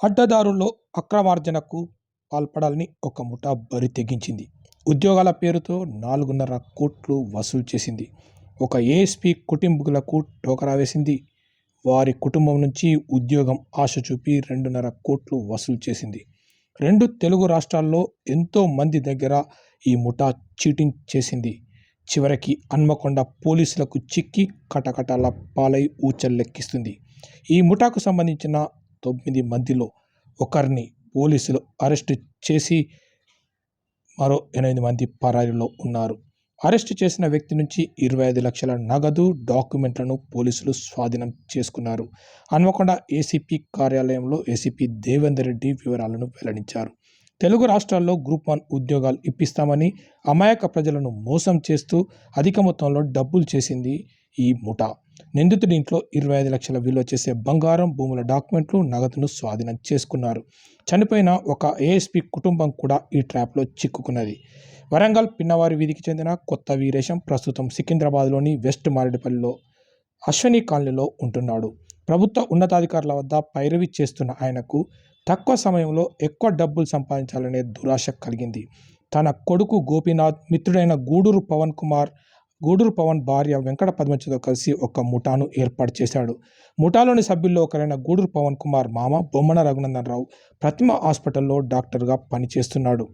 అడ్డదారుల్లో అక్రమార్జనకు పాల్పడాలని ఒక ముఠా బరి తెగించింది. ఉద్యోగాల పేరుతో నాలుగున్నర కోట్లు వసూలు చేసింది. ఒక ఏఎస్పీ కుటుంబీకులకు టోకరా వేసింది. వారి కుటుంబం నుంచి ఉద్యోగం ఆశ చూపి రెండున్నర కోట్లు వసూలు చేసింది. రెండు తెలుగు రాష్ట్రాల్లో ఎంతో మంది దగ్గర ఈ ముఠా చీటింగ్ చేసింది. చివరికి హన్మకొండ పోలీసులకు చిక్కి కటకటాల పాలై ఊచల్లెక్కిస్తుంది ఈ ముఠాకు సంబంధించిన తొమ్మిది మందిలో ఒకరిని పోలీసులు అరెస్టు చేసి మరో ఎనిమిది మంది పరారీలో ఉన్నారు. అరెస్టు చేసిన వ్యక్తి నుంచి ఇరవై ఐదు లక్షల నగదు డాక్యుమెంట్లను పోలీసులు స్వాధీనం చేసుకున్నారు. హన్మకొండ ఏసీపీ కార్యాలయంలో ఏసీపీ దేవేందర్ రెడ్డి వివరాలను వెల్లడించారు. తెలుగు రాష్ట్రాల్లో గ్రూప్ వన్ ఉద్యోగాలు ఇప్పిస్తామని అమాయక ప్రజలను మోసం చేస్తూ అధిక మొత్తంలో డబ్బులు చేసింది ఈ ముఠా. నిందితుడి ఇంట్లో ఇరవై ఐదు లక్షల విలువ చేసే బంగారం భూముల డాక్యుమెంట్లు నగదును స్వాధీనం చేసుకున్నారు. చనిపోయిన ఒక ఏఎస్పీ కుటుంబం కూడా ఈ ట్రాప్లో చిక్కుకున్నది. వరంగల్ పిన్నవారి వీధికి చెందిన కొత్త వీరేశం ప్రస్తుతం సికింద్రాబాద్లోని వెస్ట్ మారేడుపల్లిలో అశ్వని కాలనీలో ఉంటున్నాడు. ప్రభుత్వ ఉన్నతాధికారుల వద్ద పైరవి చేస్తున్న ఆయనకు తక్కువ సమయంలో ఎక్కువ డబ్బులు సంపాదించాలనే దురాశ కలిగింది. తన కొడుకు గోపీనాథ్ మిత్రుడైన గూడూరు పవన్ కుమార్ గూడూరు పవన్ భార్య వెంకట పద్మచతో కలిసి ఒక ముఠాను ఏర్పాటు చేశాడు. ముఠాలోని సభ్యుల్లో ఒకరైన గూడూరు పవన్ కుమార్ మామ బొమ్మన రఘునందన్ రావు ప్రతిమ హాస్పిటల్లో డాక్టర్గా పనిచేస్తున్నాడు.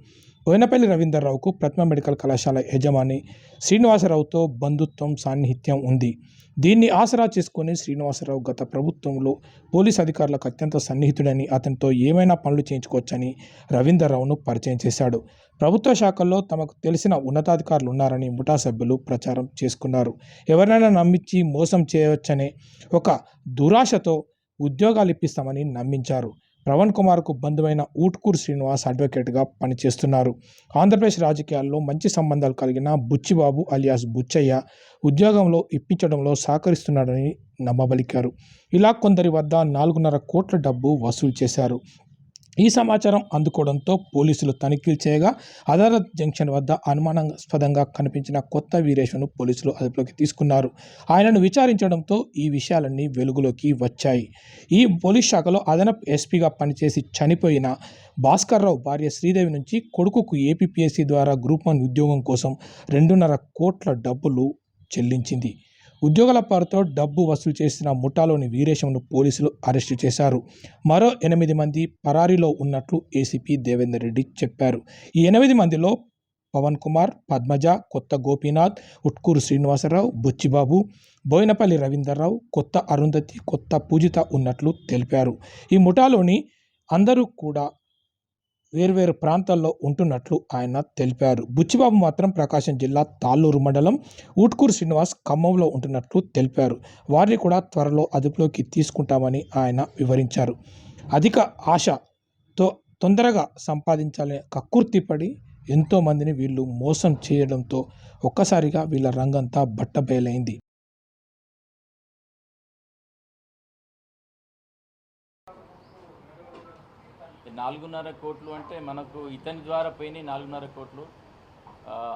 బోయినపల్లి రవీందర్రావుకు ప్రతిమ మెడికల్ కళాశాల యజమాని శ్రీనివాసరావుతో బంధుత్వం సాన్నిహిత్యం ఉంది. దీన్ని ఆసరా చేసుకుని శ్రీనివాసరావు గత ప్రభుత్వంలో పోలీస్ అధికారులకు అత్యంత సన్నిహితుడని అతనితో ఏమైనా పనులు చేయించుకోవచ్చని రవీందర్రావును పరిచయం చేశాడు. ప్రభుత్వ శాఖల్లో తమకు తెలిసిన ఉన్నతాధికారులు ఉన్నారని ముఠా సభ్యులు ప్రచారం చేసుకున్నారు. ఎవరినైనా నమ్మించి మోసం చేయవచ్చనే ఒక దురాశతో ఉద్యోగాలు ఇప్పిస్తామని నమ్మించారు. ప్రవణ్ కుమార్కు బంధువైన ఊట్కూర్ శ్రీనివాస్ అడ్వకేట్గా పనిచేస్తున్నారు. ఆంధ్రప్రదేశ్ రాజకీయాల్లో మంచి సంబంధాలు కలిగిన బుచ్చిబాబు అలియాస్ బుచ్చయ్య ఉద్యోగంలో ఇప్పించడంలో సహకరిస్తున్నాడని నమ్మబలికారు. ఇలా కొందరి వద్ద నాలుగున్నర కోట్ల డబ్బు వసూలు చేశారు. ఈ సమాచారం అందుకోవడంతో పోలీసులు తనిఖీలు చేయగా అదాలత్ జంక్షన్ వద్ద అనుమానాస్పదంగా కనిపించిన కొత్త వీరేష్ను పోలీసులు అదుపులోకి తీసుకున్నారు. ఆయనను విచారించడంతో ఈ విషయాలన్నీ వెలుగులోకి వచ్చాయి. ఈ పోలీస్ శాఖలో అదనపు ఎస్పీగా పనిచేసి చనిపోయిన భాస్కర్రావు భార్య శ్రీదేవి నుంచి కొడుకుకు ఏపీపీఎస్సీ ద్వారా గ్రూప్ వన్ ఉద్యోగం కోసం రెండున్నర కోట్ల డబ్బులు చెల్లించింది. ఉద్యోగాల పేరుతో డబ్బు వసూలు చేసిన ముఠాలోని వీరేశంను పోలీసులు అరెస్టు చేశారు. మరో ఎనిమిది మంది పరారీలో ఉన్నట్లు ఏసీపీ దేవేందర్ రెడ్డి చెప్పారు. ఈ ఎనిమిది మందిలో పవన్ కుమార్ పద్మజ కొత్త గోపీనాథ్ ఉట్కూరు శ్రీనివాసరావు బుచ్చిబాబు బోయినపల్లి రవీందర్రావు కొత్త అరుంధతి కొత్త పూజిత ఉన్నట్లు తెలిపారు. ఈ ముఠాలోని అందరూ కూడా వేర్వేరు ప్రాంతాల్లో ఉంటున్నట్లు ఆయన తెలిపారు. బుచ్చిబాబు మాత్రం ప్రకాశం జిల్లా తాళ్ళూరు మండలం ఊట్కూరు శ్రీనివాస్ ఖమ్మంలో ఉంటున్నట్లు తెలిపారు. వారిని కూడా త్వరలో అదుపులోకి తీసుకుంటామని ఆయన వివరించారు. అధిక ఆశతో తొందరగా సంపాదించాలనే కక్కుర్తిపడి ఎంతోమందిని వీళ్ళు మోసం చేయడంతో ఒక్కసారిగా వీళ్ళ రంగంతా బట్టబయలైంది. నాలుగున్నర కోట్లు అంటే మనకు ఇతని ద్వారా పోయినాయి నాలుగున్నర కోట్లు.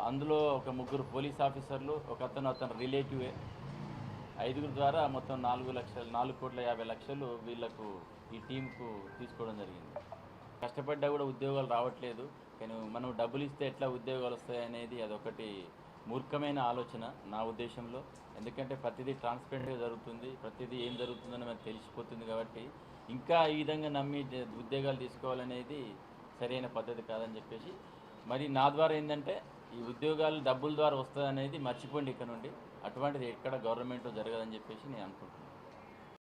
అందులో ఒక ముగ్గురు పోలీస్ ఆఫీసర్లు ఒక అతను అతను రిలేటివే. ఐదుగురు ద్వారా మొత్తం నాలుగు లక్షలు నాలుగు కోట్ల యాభై లక్షలు వీళ్ళకు ఈ టీంకు తీసుకోవడం జరిగింది. కష్టపడ్డా కూడా ఉద్యోగాలు రావట్లేదు. కానీ మనం డబ్బులు ఇస్తే ఎట్లా ఉద్యోగాలు వస్తాయి అనేది అదొకటి మూర్ఖమైన ఆలోచన నా ఉద్దేశంలో. ఎందుకంటే ప్రతిదీ ట్రాన్స్పరెంట్గా జరుగుతుంది ప్రతిదీ ఏం జరుగుతుందని మనకు తెలిసిపోతుంది కాబట్టి ఇంకా ఈ విధంగా నమ్మి ఉద్యోగాలు తీసుకోవాలనేది సరైన పద్ధతి కాదని చెప్పేసి. మరి నా ద్వారా ఏంటంటే ఈ ఉద్యోగాలు డబ్బుల ద్వారా వస్తుంది అనేది మర్చిపోండి ఇక్కడ నుండి. అటువంటిది ఎక్కడ గవర్నమెంట్లో జరగదని చెప్పేసి నేను అనుకుంటున్నాను.